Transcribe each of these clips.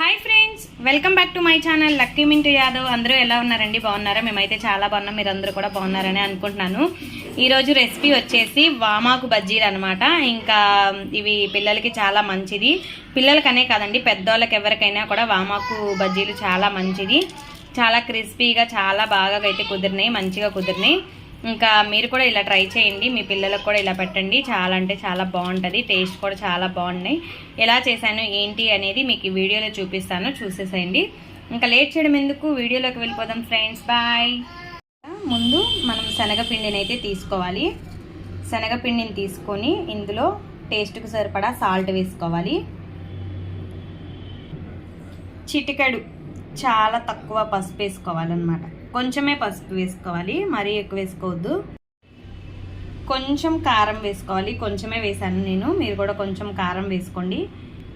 Hi friends welcome back to my channel Lucky Mintu Yadav అందరూ ఎలా ఉన్నారండి? బాగున్నారా? మేమైతే చాలా బాగున్నాం. మీరు అందరూ కూడా బాగున్నారని అనుకుంటున్నాను. ఈరోజు రెసిపీ వచ్చేసి వామాకు బజ్జీలు అనమాట ఇంకా ఇవి పిల్లలకి చాలా మంచిది. పిల్లలకనే కాదండి పెద్దోళ్ళకి ఎవరికైనా కూడా వామాకు బజ్జీలు చాలా మంచిది. చాలా క్రిస్పీగా చాలా బాగా అయితే కుదిరినాయి మంచిగా కుదిరినాయి. ఇంకా మీరు కూడా ఇలా ట్రై చేయండి మీ పిల్లలకు కూడా ఇలా పెట్టండి. చాలా అంటే చాలా బాగుంటుంది టేస్ట్ కూడా చాలా బాగున్నాయి. ఎలా చేశాను ఏంటి అనేది మీకు ఈ వీడియోలో చూపిస్తాను చూసేసేయండి. ఇంకా లేట్ చేయడం ఎందుకు? వీడియోలోకి వెళ్ళిపోదాం ఫ్రెండ్స్ బాయ్. ముందు మనం శనగపిండిని అయితే తీసుకోవాలి. శనగపిండిని తీసుకొని ఇందులో టేస్ట్కి సరిపడా సాల్ట్ వేసుకోవాలి. చిటికెడు చాలా తక్కువ పసుపు వేసుకోవాలన్నమాట. కొంచెమే పసుపు వేసుకోవాలి మరీ ఎక్కువ వేసుకోవద్దు. కొంచెం కారం వేసుకోవాలి కొంచెమే వేసాను నేను. మీరు కూడా కొంచెం కారం వేసుకోండి.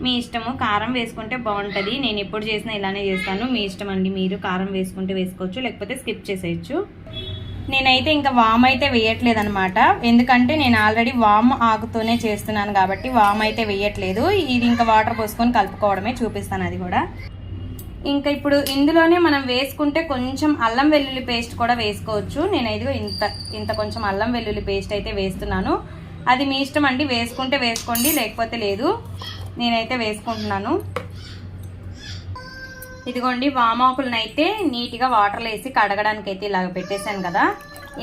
మీ ఇష్టము కారం వేసుకుంటే బాగుంటుంది. నేను ఎప్పుడు చేసినా ఇలానే చేస్తాను. మీ ఇష్టం అండి మీరు కారం వేసుకుంటే వేసుకోవచ్చు లేకపోతే స్కిప్ చేసేయచ్చు. నేనైతే ఇంకా వామ్ అయితే వేయట్లేదు అనమాట ఎందుకంటే నేను ఆల్రెడీ వామ్ ఆకుతోనే చేస్తున్నాను కాబట్టి వామ్ అయితే వేయట్లేదు. ఇది ఇంకా వాటర్ పోసుకొని కలుపుకోవడమే చూపిస్తాను అది కూడా. ఇంకా ఇప్పుడు ఇందులోనే మనం వేసుకుంటే కొంచెం అల్లం వెల్లుల్లి పేస్ట్ కూడా వేసుకోవచ్చు. నేను ఇదిగో ఇంత ఇంత కొంచెం అల్లం వెల్లుల్లి పేస్ట్ అయితే వేస్తున్నాను. అది మీ ఇష్టం అండి వేసుకుంటే వేసుకోండి లేకపోతే లేదు. నేనైతే వేసుకుంటున్నాను. ఇదిగోండి వామాకులను అయితే నీట్గా వాటర్లో వేసి కడగడానికి అయితే ఇలాగ పెట్టేశాను కదా.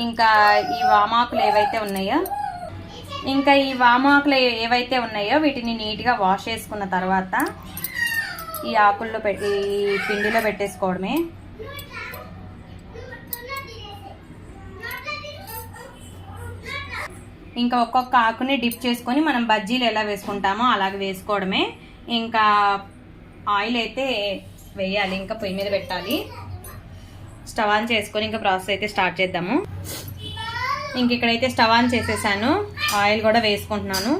ఇంకా ఈ వామాకులు ఏవైతే ఉన్నాయో ఇంకా ఈ వామాకులు ఏవైతే ఉన్నాయో వీటిని నీట్గా వాష్ చేసుకున్న తర్వాత ఈ ఆకుల్లో పెట్టి ఈ పిండిలో పెట్టేసుకోవడమే. ఇంకా ఒక్కొక్క ఆకుని డిప్ చేసుకొని మనం బజ్జీలు ఎలా వేసుకుంటామో అలాగే వేసుకోవడమే. ఇంకా ఆయిల్ అయితే వేయాలి ఇంకా పొయ్యి మీద పెట్టాలి. స్టవ్ ఆన్ చేసుకొని ఇంకా ప్రాసెస్ అయితే స్టార్ట్ చేద్దాము. ఇంక ఇక్కడైతే స్టవ్ ఆన్ చేసేసాను. ఆయిల్ కూడా వేసుకుంటున్నాను.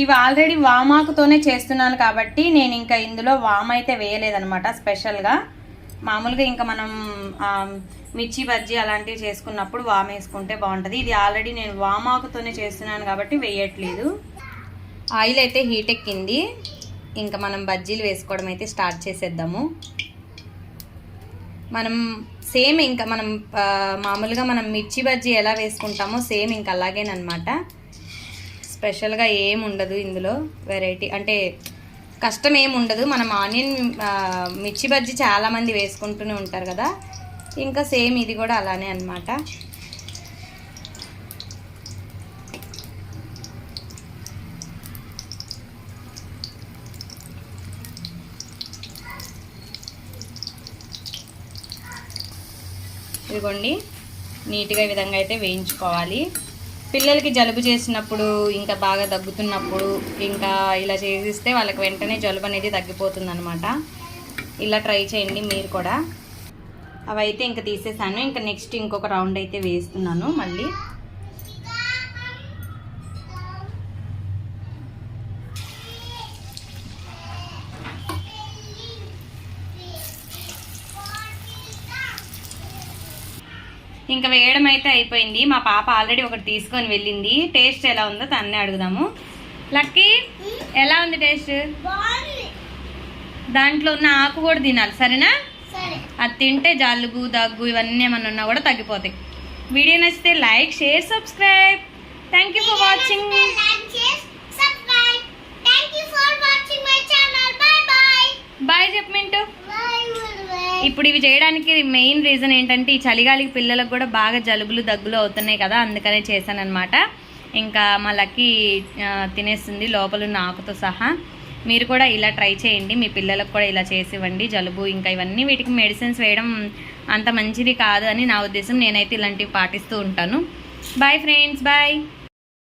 ఇవి ఆల్రెడీ వామాకుతోనే చేస్తున్నాను కాబట్టి నేను ఇంకా ఇందులో వామ్ అయితే వేయలేదనమాట స్పెషల్గా మామూలుగా ఇంకా మనం మిర్చి బజ్జీ అలాంటివి చేసుకున్నప్పుడు వామ్ వేసుకుంటే బాగుంటుంది. ఇది ఆల్రెడీ నేను వామాకుతోనే చేస్తున్నాను కాబట్టి వేయట్లేదు. ఆయిల్ అయితే హీట్ ఎక్కింది. ఇంకా మనం బజ్జీలు వేసుకోవడం అయితే స్టార్ట్ చేసేద్దాము. మనం సేమ్ ఇంకా మనం మామూలుగా మనం మిర్చి బజ్జీ ఎలా వేసుకుంటామో సేమ్ ఇంకా అలాగేనమాట స్పెషల్గా ఏం ఉండదు ఇందులో వెరైటీ అంటే కష్టం ఏం ఉండదు. మనం ఆనియన్ మిర్చి బజ్జీ చాలామంది వేసుకుంటూనే ఉంటారు కదా. ఇంకా సేమ్ ఇది కూడా అలానే అనమాట ఇదిగోండి నీట్గా ఈ విధంగా అయితే వేయించుకోవాలి. పిల్లలకి జలుబు చేసినప్పుడు ఇంకా బాగా దగ్గుతున్నప్పుడు ఇంకా ఇలా చేసిస్తే వాళ్ళకి వెంటనే జలుబు అనేది తగ్గిపోతుందనమాట ఇలా ట్రై చేయండి మీరు కూడా. అవైతే ఇంకా తీసేసాను. ఇంకా నెక్స్ట్ ఇంకొక రౌండ్ అయితే వేస్తున్నాను మళ్ళీ. ఇంకా వేయడం అయితే అయిపోయింది. మా పాప ఆల్రెడీ ఒకటి తీసుకొని వెళ్ళింది. టేస్ట్ ఎలా ఉందో తన్నే అడుగుదాము. లక్కీ ఎలా ఉంది టేస్ట్? దాంట్లో ఉన్న ఆకు కూడా తినాలి సరేనా? అది తింటే జలుబు దగ్గు ఇవన్నీ ఏమన్నా ఉన్నా కూడా తగ్గిపోతాయి. వీడియో నచ్చితే like share subscribe. Thank you for watching bye ఇప్పుడు ఇవి చేయడానికి మెయిన్ రీజన్ ఏంటంటే ఈ చలిగాలికి పిల్లలకు కూడా బాగా జలుబులు దగ్గులు అవుతున్నాయి కదా అందుకనే చేశాను ఇంకా మా లక్కీ తినేస్తుంది లోపల ఉన్న ఆకుతో సహా. మీరు కూడా ఇలా ట్రై చేయండి మీ పిల్లలకు కూడా ఇలా చేసి ఇవ్వండి జలుబు ఇంకా ఇవన్నీ వీటికి మెడిసిన్స్ వేయడం అంత మంచిది కాదు అని నా ఉద్దేశం. నేనైతే ఇలాంటివి పాటిస్తూ ఉంటాను. Bye friends bye